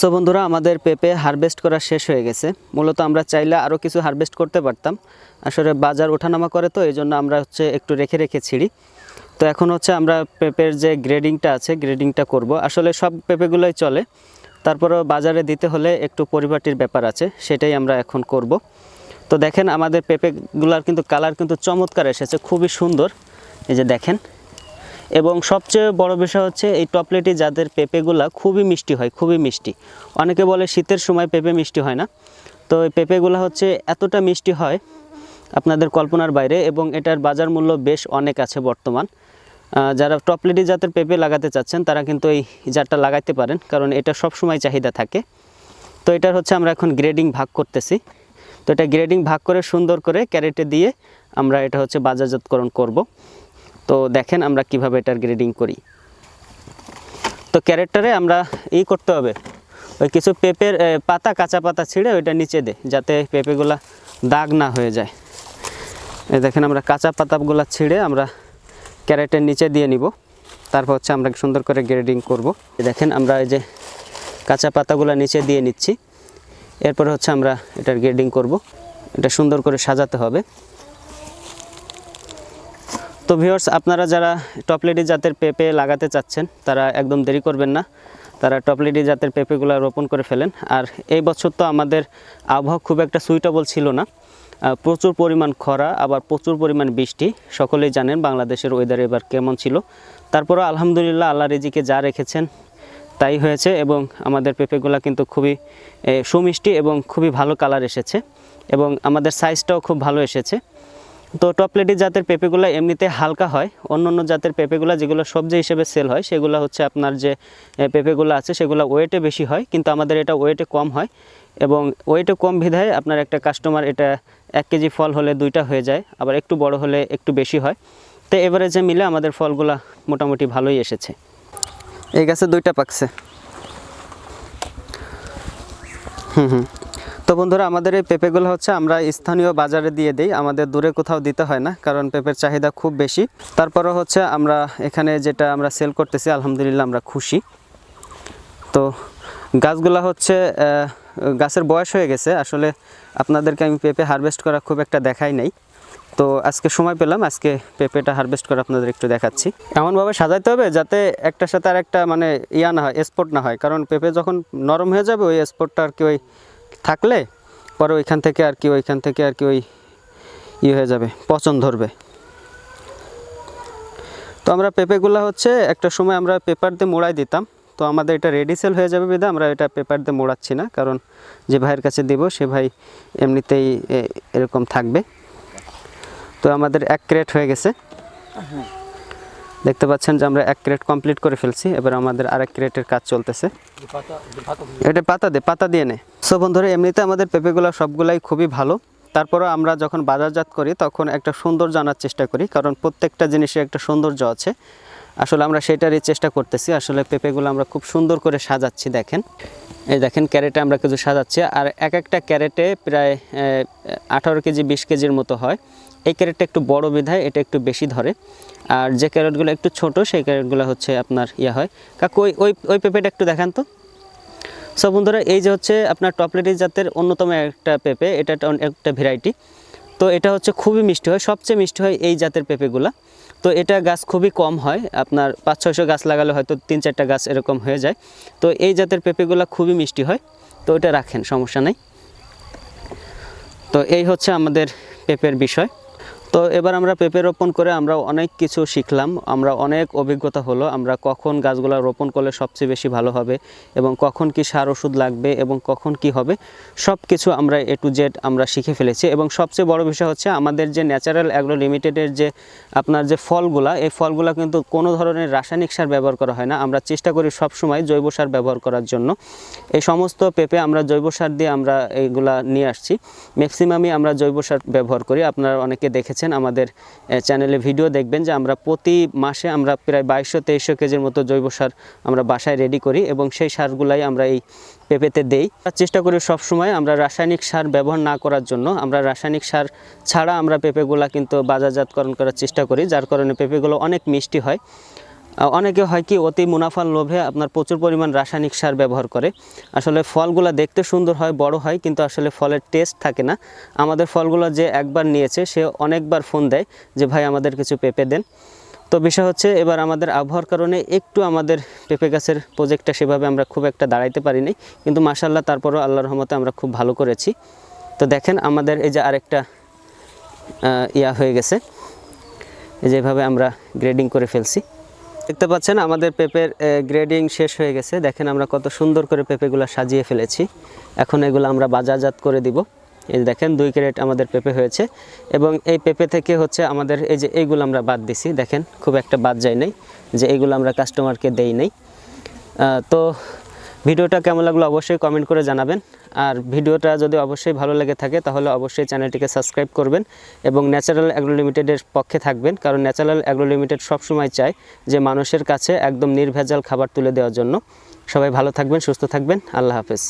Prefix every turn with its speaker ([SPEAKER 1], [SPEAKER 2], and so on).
[SPEAKER 1] So বন্ধুরা, আমাদের পেঁপে হারভেস্ট করা শেষ হয়ে গেছে। মূলত আমরা চাইলে আরও কিছু হারভেস্ট করতে পারতাম। আসলে বাজার ওঠানামা করে তো, এই জন্য আমরা হচ্ছে একটু রেখে রেখে ছিঁড়ি। তো এখন হচ্ছে আমরা পেঁপের যে গ্রেডিংটা আছে গ্রেডিংটা করব। আসলে সব পেঁপেগুলোই চলে। তারপরেও বাজারে দিতে হলে একটু পরিপাটির ব্যাপার আছে, সেটাই আমরা এখন করব। তো দেখেন, আমাদের পেঁপেগুলার কিন্তু কালার কিন্তু চমৎকার এসেছে, খুবই সুন্দর। এই যে দেখেন এবং সবচেয়ে বড় বিষয় হচ্ছে এই টপলেটি যাদের পেঁপেগুলা খুবই মিষ্টি হয়, খুবই মিষ্টি। অনেকে বলে শীতের সময় পেঁপে মিষ্টি হয় না। তো এই পেঁপেগুলা হচ্ছে এতটা মিষ্টি হয় আপনাদের কল্পনার বাইরে এবং এটার বাজার মূল্য বেশ অনেক আছে বর্তমান। যারা টপলেটি জাতের পেঁপে লাগাতে চাচ্ছেন, তারা কিন্তু এই জাতটা লাগাইতে পারেন, কারণ এটা সব সময় চাহিদা থাকে। তো এটার হচ্ছে আমরা এখন গ্রেডিং ভাগ করতেছি। তো এটা গ্রেডিং ভাগ করে সুন্দর করে ক্যারেটে দিয়ে আমরা এটা হচ্ছে বাজারজাতকরণ করব। তো দেখেন আমরা কীভাবে এটার গ্রেডিং করি। তো ক্যারেক্টারে আমরা ই করতে হবে। ওই কিছু পেঁপের পাতা, কাঁচা পাতা ছিঁড়ে ওইটা নিচে দে, যাতে পেঁপেগুলা দাগ না হয়ে যায়। দেখেন আমরা কাঁচা পাতাগুলো ছিঁড়ে আমরা ক্যারেটের নিচে দিয়ে নিব। তারপর হচ্ছে আমরা সুন্দর করে গ্রেডিং করব। দেখেন আমরা এই যে কাঁচা পাতাগুলো নিচে দিয়ে নিচ্ছি। এরপর হচ্ছে আমরা এটার গ্রেডিং করব। এটা সুন্দর করে সাজাতে হবে। তো ভিউয়ার্স, আপনারা যারা টপলেডি জাতের পেঁপে লাগাতে চাচ্ছেন, তারা একদম দেরি করবেন না। তারা টপলেডি জাতের পেঁপেগুলো রোপণ করে ফেলেন। আর এই বছর তো আমাদের আবহাওয়া খুব একটা সুইটেবল ছিল না। প্রচুর পরিমাণ খরা, আবার প্রচুর পরিমাণ বৃষ্টি। সকলেই জানেন বাংলাদেশের ওয়েদার এবার কেমন ছিল। তারপরও আলহামদুলিল্লাহ আল্লাহ রেজিকে যা রেখেছেন, তাই হয়েছে এবং আমাদের পেঁপেগুলো কিন্তু খুবই সুমিষ্টি এবং খুবই ভালো কালার এসেছে। এবং আমাদের সাইজটাও খুব ভালো এসেছে। তো টপ টপলেটি জাতের পেঁপেগুলো এমনিতে হালকা হয়। অন্য অন্য জাতের পেঁপেগুলো যেগুলো সবজি হিসেবে সেল হয়, সেগুলো হচ্ছে আপনার যে পেঁপেগুলো আছে, সেগুলো ওয়েটে বেশি হয়, কিন্তু আমাদের এটা ওয়েটে কম হয় এবং ওয়েটে কম বিধায় আপনার একটা কাস্টমার এটা এক কেজি ফল হলে দুইটা হয়ে যায়, আবার একটু বড় হলে একটু বেশি হয়। তো এভারেজে মিলে আমাদের ফলগুলা মোটামুটি ভালোই এসেছে। এই গাছে দুইটা পাকছে। হুম হুম। তো বন্ধুরা, আমাদের এই পেঁপেগুলো হচ্ছে আমরা স্থানীয় বাজারে দিয়ে দিই। আমাদের দূরে কোথাও দিতে হয় না, কারণ পেঁপের চাহিদা খুব বেশি। তারপরে হচ্ছে আমরা এখানে যেটা আমরা সেল করতেছি, আলহামদুলিল্লাহ আমরা খুশি। তো গাছগুলা হচ্ছে গাছের বয়স হয়ে গেছে। আসলে আপনাদেরকে আমি পেঁপে হারভেস্ট করা খুব একটা দেখাই নাই। তো আজকে সময় পেলাম, আজকে পেঁপেটা হারভেস্ট করে আপনাদের একটু দেখাচ্ছি। এমনভাবে সাজাইতে হবে যাতে একটার সাথে আর একটা মানে ইয়া না হয় স্পট না হয়। কারণ পেঁপে যখন নরম হয়ে যাবে, ওই স্পটটা আর কি ওই থাকলে পরে ওইখান থেকে আর কি, ওইখান থেকে আর কি ওই ইয়ে হয়ে যাবে, পচন ধরবে। তো আমরা পেঁপেগুলো হচ্ছে একটা সময় আমরা পেপার দিয়ে মোড়াই দিতাম। তো আমাদের এটা রেডি সেল হয়ে যাবে বিধা আমরা এটা পেপার দিয়ে মোড়াচ্ছি না, কারণ যে ভাইয়ের কাছে দিব, সে ভাই এমনিতেই এরকম থাকবে। তো আমাদের এক ক্রেট হয়ে গেছে। দেখতে পাচ্ছেন যে আমরা এক ক্রেট কমপ্লিট করে ফেলছি, এবার আমাদের আরেক ক্রেটের কাজ চলতেছে। এটা পাতা দে পাতা দিয়ে নে। সো বন্ধুরা, এমনিতে আমাদের পেঁপেগুলো সবগুলাই খুবই ভালো। তারপরে আমরা যখন বাজারজাত করি, তখন একটা সুন্দর জানার চেষ্টা করি, কারণ প্রত্যেকটা জিনিসের একটা সৌন্দর্য আছে। আসলে আমরা সেটারই চেষ্টা করতেছি। আসলে পেঁপেগুলো আমরা খুব সুন্দর করে সাজাচ্ছি, দেখেন। এই দেখেন ক্যারেটে আমরা কিছু সাজাচ্ছি, আর এক একটা ক্যারেটে প্রায় আঠারো কেজি, বিশ কেজির মতো হয়। এই ক্যারেটটা একটু বড় বিধায়, এটা একটু বেশি ধরে। আর যে ক্যারেটগুলো একটু ছোট, সেই ক্যারেটগুলো হচ্ছে আপনার ইয়ে হয়। কাকু, ওই ওই ওই পেঁপেটা একটু দেখান তো। সো বন্ধুরা, এই যে হচ্ছে আপনার টপলেটি জাতের অন্যতম একটা পেঁপে, এটা একটা ভ্যারাইটি। তো এটা হচ্ছে খুবই মিষ্টি হয়, সবচেয়ে মিষ্টি হয় এই জাতের পেঁপেগুলা। তো এটা গাছ খুবই কম হয়। আপনার পাঁচ, ছয়শো গাছ লাগালে হয়তো তিন, চারটা গাছ এরকম হয়ে যায়। তো এই জাতের পেঁপেগুলো খুবই মিষ্টি হয়। তো এটা রাখেন, সমস্যা নেই। তো এই হচ্ছে আমাদের পেঁপের বিষয়। তো এবার আমরা পেঁপে রোপণ করে আমরা অনেক কিছু শিখলাম, আমরা অনেক অভিজ্ঞতা হলো, আমরা কখন গাছগুলো রোপণ করলে সবচেয়ে বেশি ভালো হবে এবং কখন কি সার ওষুধ লাগবে এবং কখন কি হবে সব কিছু আমরা এ টু জেড আমরা শিখে ফেলেছি এবং সবচেয়ে বড় বিষয় হচ্ছে আমাদের যে ন্যাচারাল অ্যাগ্রো লিমিটেডের যে আপনার যে ফলগুলা, এই ফলগুলা কিন্তু কোনো ধরনের রাসায়নিক সার ব্যবহার করা হয় না, আমরা চেষ্টা করি সব সময় জৈব সার ব্যবহার করার জন্য। এই সমস্ত পেঁপে আমরা জৈব সার দিয়ে আমরা এইগুলা নিয়ে আসছি ম্যাক্সিমামই আমরা জৈব সার ব্যবহার করি, আপনারা অনেকে দেখেছেন আমাদের চ্যানেলে ভিডিও দেখবেন যে আমরা প্রতি মাসে আমরা প্রায় বাইশশো, তেইশশো কেজির মতো জৈব সার আমরা বাসায় রেডি করি এবং সেই সারগুলাই আমরা এই পেঁপেতে দেই। চেষ্টা করি সবসময় আমরা রাসায়নিক সার ব্যবহার না করার জন্য, আমরা রাসায়নিক সার ছাড়া আমরা পেঁপেগুলা কিন্তু বাজারজাতকরণ করার চেষ্টা করি, যার কারণে পেঁপেগুলো অনেক মিষ্টি হয়। অনেকে হয় কি অতি মুনাফার লোভে আপনার প্রচুর পরিমাণ রাসায়নিক সার ব্যবহার করে। আসলে ফলগুলো দেখতে সুন্দর হয়, বড় হয়, কিন্তু আসলে ফলের টেস্ট থাকে না। আমাদের ফলগুলো যে একবার নিয়েছে, সে অনেকবার ফোন দেয় যে, ভাই, আমাদের কিছু পেঁপে দেন। তো বিষয় হচ্ছে, এবার আমাদের আবহাওয়ার কারণে একটু আমাদের পেঁপে গাছের প্রজেক্টটা সেভাবে আমরা খুব একটা দাঁড়াইতে পারিনি। কিন্তু মাসাল্লাহ তারপরও আল্লাহর রহমতে আমরা খুব ভালো করেছি। তো দেখেন, আমাদের এই যে আরেকটা ইয়া হয়ে গেছে। যেভাবে আমরা গ্রেডিং করে ফেলছি। দেখতে পাচ্ছেন আমাদের পেপের গ্রেডিং শেষ হয়ে গেছে। দেখেন আমরা কত সুন্দর করে পেপেগুলো সাজিয়ে ফেলেছি। এখন এগুলো আমরা বাজারজাত করে দিব। এই দেখেন, দুই ক্যারেট আমাদের পেপে হয়েছে। এবং এই পেপে থেকে হচ্ছে আমাদের এই যে এইগুলো আমরা বাদ দিছি। দেখেন, খুব একটা বাদ যায় নাই যে এইগুলো আমরা কাস্টমারকে দেই নাই। তো ভিডিওটা কেমন লাগল অবশ্যই কমেন্ট করে জানাবেন। আর ভিডিওটা যদি অবশ্যই ভালো লেগে থাকে, তাহলে অবশ্যই চ্যানেলটিকে সাবস্ক্রাইব করবেন এবং ন্যাচারাল অ্যাগ্রো লিমিটেডের পক্ষে থাকবেন, কারণ ন্যাচারাল অ্যাগ্রো লিমিটেড সবসময় চায় যে মানুষের কাছে একদম নির্ভেজাল খাবার তুলে দেওয়ার জন্য। সবাই ভালো থাকবেন, সুস্থ থাকবেন। আল্লাহ হাফেজ।